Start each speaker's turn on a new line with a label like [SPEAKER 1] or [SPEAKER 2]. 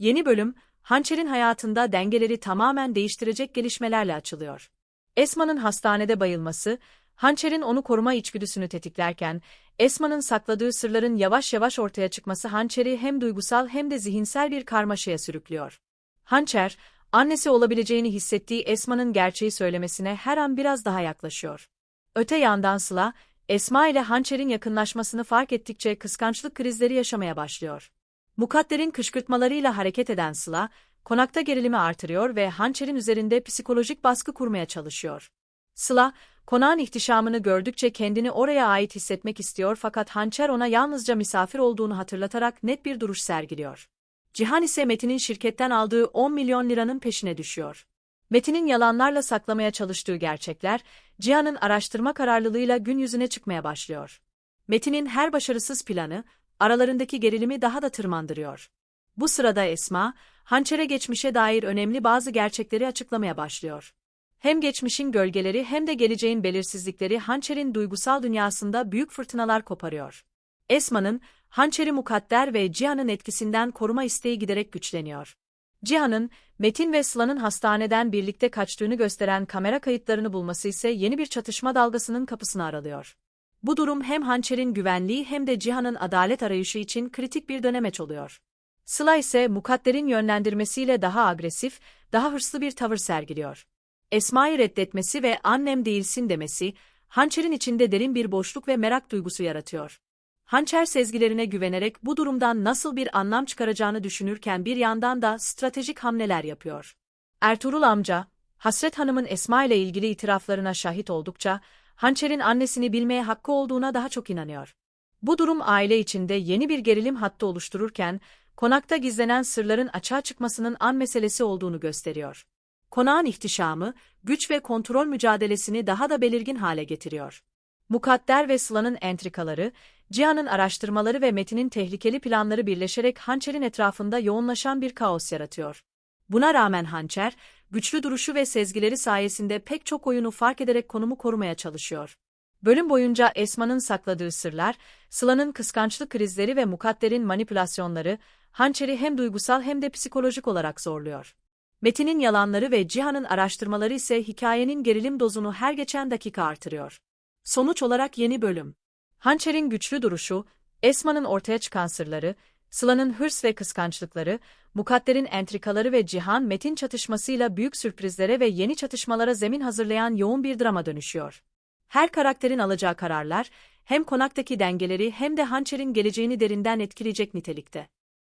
[SPEAKER 1] Yeni bölüm, Hançer'in hayatında dengeleri tamamen değiştirecek gelişmelerle açılıyor. Esma'nın hastanede bayılması, Hançer'in onu koruma içgüdüsünü tetiklerken, Esma'nın sakladığı sırların yavaş yavaş ortaya çıkması Hançer'i hem duygusal hem de zihinsel bir karmaşaya sürüklüyor. Hançer, annesi olabileceğini hissettiği Esma'nın gerçeği söylemesine her an biraz daha yaklaşıyor. Öte yandan Sıla, Esma ile Hançer'in yakınlaşmasını fark ettikçe kıskançlık krizleri yaşamaya başlıyor. Mukadder'in kışkırtmalarıyla hareket eden Sıla, konakta gerilimi artırıyor ve Hançer'in üzerinde psikolojik baskı kurmaya çalışıyor. Sıla, konağın ihtişamını gördükçe kendini oraya ait hissetmek istiyor fakat Hançer ona yalnızca misafir olduğunu hatırlatarak net bir duruş sergiliyor. Cihan ise Metin'in şirketten aldığı 10 milyon liranın peşine düşüyor. Metin'in yalanlarla saklamaya çalıştığı gerçekler, Cihan'ın araştırma kararlılığıyla gün yüzüne çıkmaya başlıyor. Metin'in her başarısız planı, aralarındaki gerilimi daha da tırmandırıyor. Bu sırada Esma, hançere geçmişe dair önemli bazı gerçekleri açıklamaya başlıyor. Hem geçmişin gölgeleri hem de geleceğin belirsizlikleri hançerin duygusal dünyasında büyük fırtınalar koparıyor. Esma'nın, hançeri mukadder ve Cihan'ın etkisinden koruma isteği giderek güçleniyor. Cihan'ın, Metin ve Sıla'nın hastaneden birlikte kaçtığını gösteren kamera kayıtlarını bulması ise yeni bir çatışma dalgasının kapısını aralıyor. Bu durum hem hançerin güvenliği hem de Cihan'ın adalet arayışı için kritik bir dönemeç oluyor. Sıla ise mukadderin yönlendirmesiyle daha agresif, daha hırslı bir tavır sergiliyor. Esma'yı reddetmesi ve annem değilsin demesi, hançerin içinde derin bir boşluk ve merak duygusu yaratıyor. Hançer sezgilerine güvenerek bu durumdan nasıl bir anlam çıkaracağını düşünürken bir yandan da stratejik hamleler yapıyor. Ertuğrul amca, Hasret Hanım'ın Esma ile ilgili itiraflarına şahit oldukça, Hançer'in annesini bilmeye hakkı olduğuna daha çok inanıyor. Bu durum aile içinde yeni bir gerilim hattı oluştururken, konakta gizlenen sırların açığa çıkmasının an meselesi olduğunu gösteriyor. Konağın ihtişamı, güç ve kontrol mücadelesini daha da belirgin hale getiriyor. Mukadder ve Sıla'nın entrikaları, Cihan'ın araştırmaları ve Metin'in tehlikeli planları birleşerek Hançer'in etrafında yoğunlaşan bir kaos yaratıyor. Buna rağmen Hançer, güçlü duruşu ve sezgileri sayesinde pek çok oyunu fark ederek konumu korumaya çalışıyor. Bölüm boyunca Esma'nın sakladığı sırlar, Sıla'nın kıskançlık krizleri ve Mukadder'in manipülasyonları, Hançer'i hem duygusal hem de psikolojik olarak zorluyor. Metin'in yalanları ve Cihan'ın araştırmaları ise hikayenin gerilim dozunu her geçen dakika artırıyor. Sonuç olarak yeni bölüm. Hançer'in güçlü duruşu, Esma'nın ortaya çıkan sırları, Sıla'nın hırs ve kıskançlıkları, Mukadder'in entrikaları ve Cihan Metin çatışmasıyla büyük sürprizlere ve yeni çatışmalara zemin hazırlayan yoğun bir drama dönüşüyor. Her karakterin alacağı kararlar, hem konaktaki dengeleri hem de Hançer'in geleceğini derinden etkileyecek nitelikte.